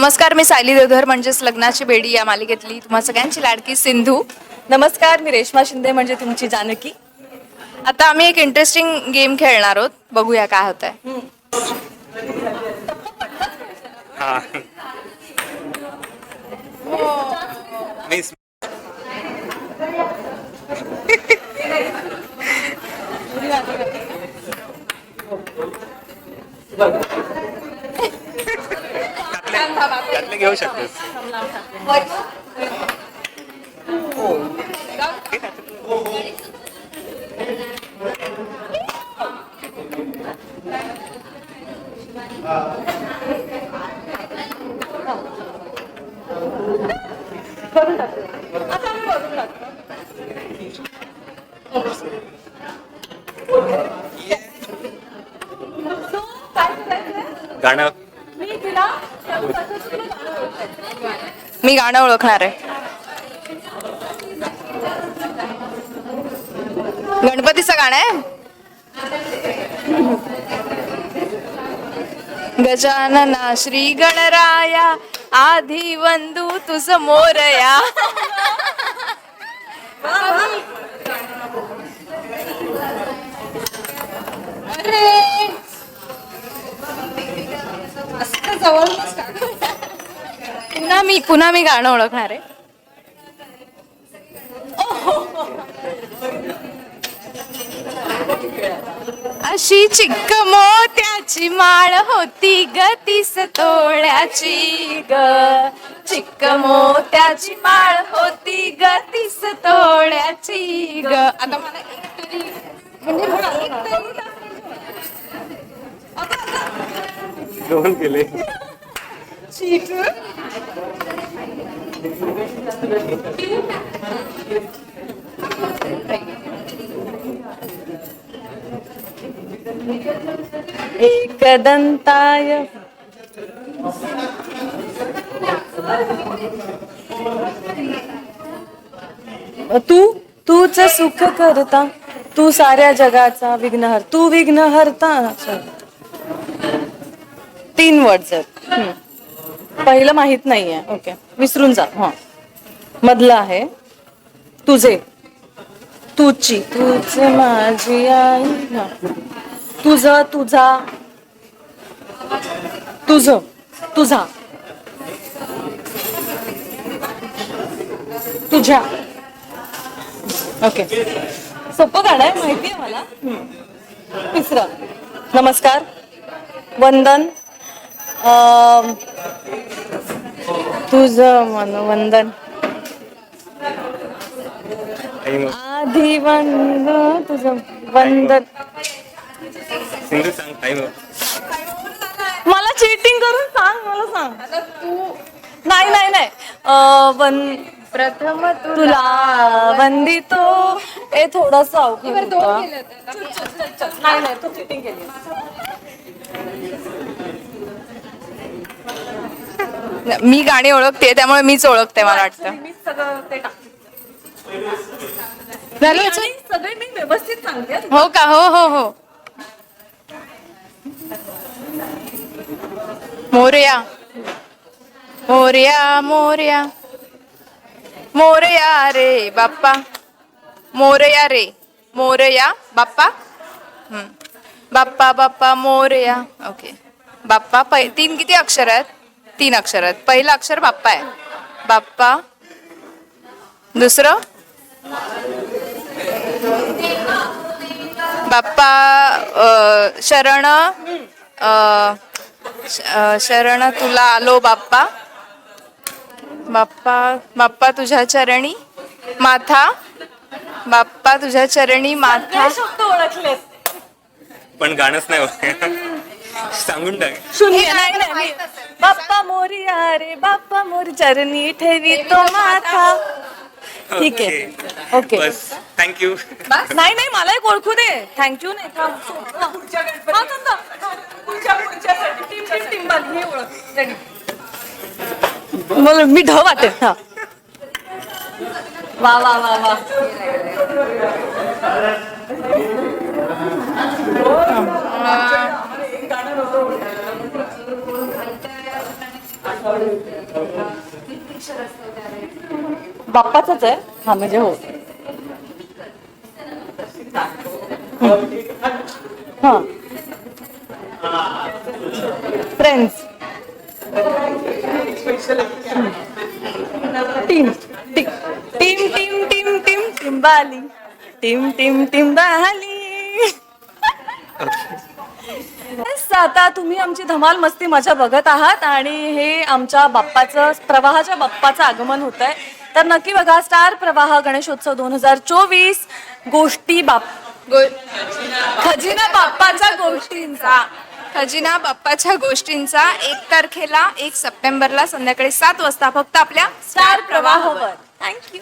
नमस्कार मी सायली देवधर म्हणजेच लग्नाची बेडी या मालिकेतली तुम्हा सगळ्यांची लाडकी सिंधू. नमस्कार मी रेश्मा शिंदे म्हणजे तुमची जानकी. आता आम्ही एक इंटरेस्टिंग गेम खेळणार आहोत. बघूया काय होत आहे हा त्यातले घेऊ शकतोस गाणं मी गाणं ओळखणार आहे. गणपतीचं गाणं आहे? गजानना श्री गणराया आधी वंदू तुझ मोरया पुन्हा मी पुन्हा मी गाणं ओळखणार आहे. अशी चिक्क मोत्याची माळ होती ग तीस तोळ्याची ग. चिक्क मोत्याची माळ होती ग तीस तोळ्याची ग. आता मला म्हणजे दोन केले. एकदंताय तू तूच सुख करता तू साऱ्या जगाचा विघ्नहर तू विघ्नहरता तीन वर्ड आहेत. पहिलं माहीत नाहीये. ओके विसरून जा. हा. मधलं आहे. तुझे. तुची तुझ माझी आई. हा. तुझ तुझा. तुझ. तुझा. तुझ्या. ओके सोपं गाणं आहे. माहिती आहे मला. तिसरं. नमस्कार. वंदन. अं, तुझं मन वंदन टाइम आधी वंद तुझं वंदन. सिंधू सांग टाइम मला चीटिंग करून सांग मला सांग. तू नाही नाही नाही. अं, वन प्रथम तुला वंदितो. ए थोडस अवघड होतं. नाही नाही तू चिटिंग केली. मी गाणी ओळखते त्यामुळे मीच ओळखते मला वाटतं. मी सगळं ते टाकते. झालं आणि सगळे मी व्यवस्थित सांगते. हं. हो का? हो हो हो. मोरया. मोरया मोरया. मोरया रे बाप्पा. मोरया रे. मोरया बाप्पा. बाप्पा बाप्पा मोरया. ओके बाप्पा पै तीन किती अक्षर आहेत? तीन अक्षर आहेत. पहिलं अक्षर बाप्पा आहे. बाप्पा. दुसरं? बाप्पा शरण शरण तुला आलो बाप्पा. बाप्पा बाप्पा तुझ्या चरणी माथा. बाप्पा तुझ्या चरणी माथा. पण गाणंच नाही होत. सांगून टाक. शून्य नाही बाप्पा मोरिया रे बाप्पा मोरी चरणी ठेवी तो माथा. ठीक आहे. ओके बस. थँक्यू नाही नाही मला एक ओळखू दे. थँक्यू नाही थांब. हा, थांब, थांब. पुढच्या- पुढच्यासाठी. Team, team, team Bali. हे ओळख. Ready. मला मी ढ वाटेल. हा. वा वा वा वा. बाप्पाचाच आहे? हा म्हणजे हो. हा. Friends team team team team team team टिंबाली team team टिंबाली Yes, आता तुम्ही आमची धमाल मस्ती मजा बघत आहात आणि हे आमच्या बाप्पाचं प्रवाहाच्या बाप्पाचं आगमन होत आहे तर नक्की बघा स्टार प्रवाह गणेशोत्सव दोन हजार चोवीस गोष्टी बाप गो- खजिना बाप्पाच्या गोष्टींचा. खजिना बाप्पाच्या गोष्टींचा एक तारखेला एक सप्टेंबरला संध्याकाळी सात वाजता फक्त आपल्या स्टार प्रवाहावर. थँक्यू